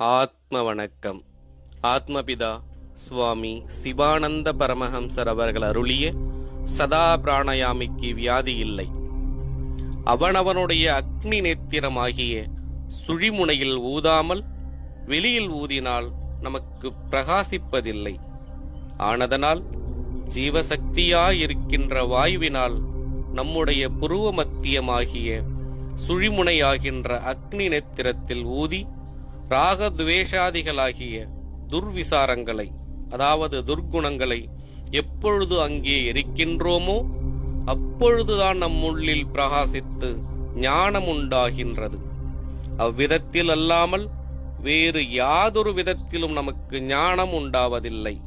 ஆத்ம வணக்கம் ஆத்மபிதா சுவாமி சிவானந்த பரமஹம்சர் அவர்கள் அருளிய சதா பிராணயாமிக்கு வியாதி இல்லை. அவனவனுடைய அக்னி நேத்திரமாகிய சுழிமுனையில் ஊதாமல் வெளியில் ஊதினால் நமக்கு பிரகாசிப்பதில்லை. ஆனதனால் ஜீவசக்தியாயிருக்கின்ற வாயுவினால் நம்முடைய புருவ மத்தியமாகிய சுழிமுனையாகின்ற அக்னி நேத்திரத்தில் ஊதி ராகத்வேஷாதிகளாகிய துர்விசாரங்களை அதாவது துர்க்குணங்களை எப்பொழுது அங்கே எரிக்கின்றோமோ அப்பொழுதுதான் நம்முள்ளில் பிரகாசித்து ஞானம் உண்டாகின்றது அவ்விதத்தில் அல்லாமல் வேறு யாதொரு விதத்திலும் நமக்கு ஞானம் உண்டாவதில்லை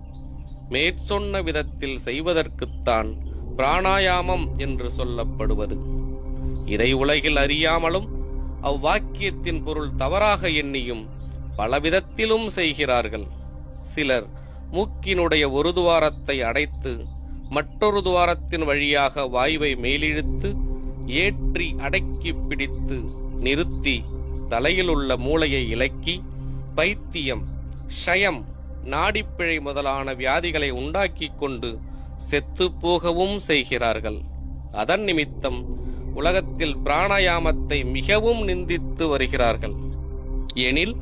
மேற்சொன்ன விதத்தில் செய்வதற்குத்தான் பிராணாயாமம் என்று சொல்லப்படுவது. இதை உலகில் அறியாமலும் அவ்வாக்கியத்தின் பொருள் தவறாக எண்ணியும் பலவிதத்திலும் செய்கிறார்கள். சிலர் மூக்கினுடைய ஒரு துவாரத்தை அடைத்து மற்றொரு துவாரத்தின் வழியாக வாயுவை மேலிழுத்து ஏற்றி அடக்கி பிடித்து நிறுத்தி தலையில் உள்ள மூளையை இலக்கி பைத்தியம் ஷயம் நாடிப்பிழை முதலான வியாதிகளை உண்டாக்கிக் கொண்டு செத்து போகவும் செய்கிறார்கள். அதன் நிமித்தம் உலகத்தில் பிராணாயாமத்தை மிகவும் நிந்தித்து வருகிறார்கள். எனில்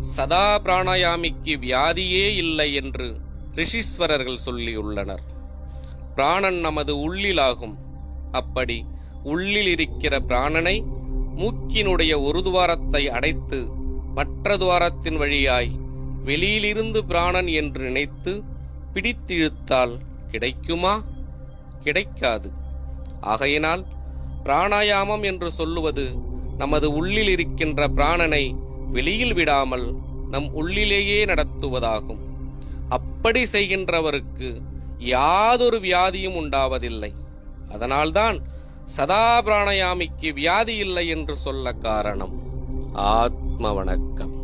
சதா பிராணாயாமிக்கு வியாதியே இல்லை என்று ரிஷீஸ்வரர்கள் சொல்லியுள்ளனர். பிராணன் நமது உள்ளிலாகும். அப்படி உள்ளில் இருக்கிற பிராணனை மூக்கினுடைய ஒரு துவாரத்தை அடைத்து மற்ற துவாரத்தின் வழியாய் வெளியிலிருந்து பிராணன் என்று நினைத்து பிடித்திழுத்தால் கிடைக்குமா? கிடைக்காது. ஆகையினால் பிராணாயாமம் என்று சொல்லுவது நமது உள்ளில் இருக்கின்ற பிராணனை வெளியில் விடாமல் நம் உள்ளிலேயே நடத்துவதாகும். அப்படி செய்கின்றவருக்கு யாதொரு வியாதியும் உண்டாவதில்லை. அதனால்தான் சதா பிராணயாமிக்கு வியாதி இல்லை என்று சொல்ல காரணம். ஆத்ம வணக்கம்.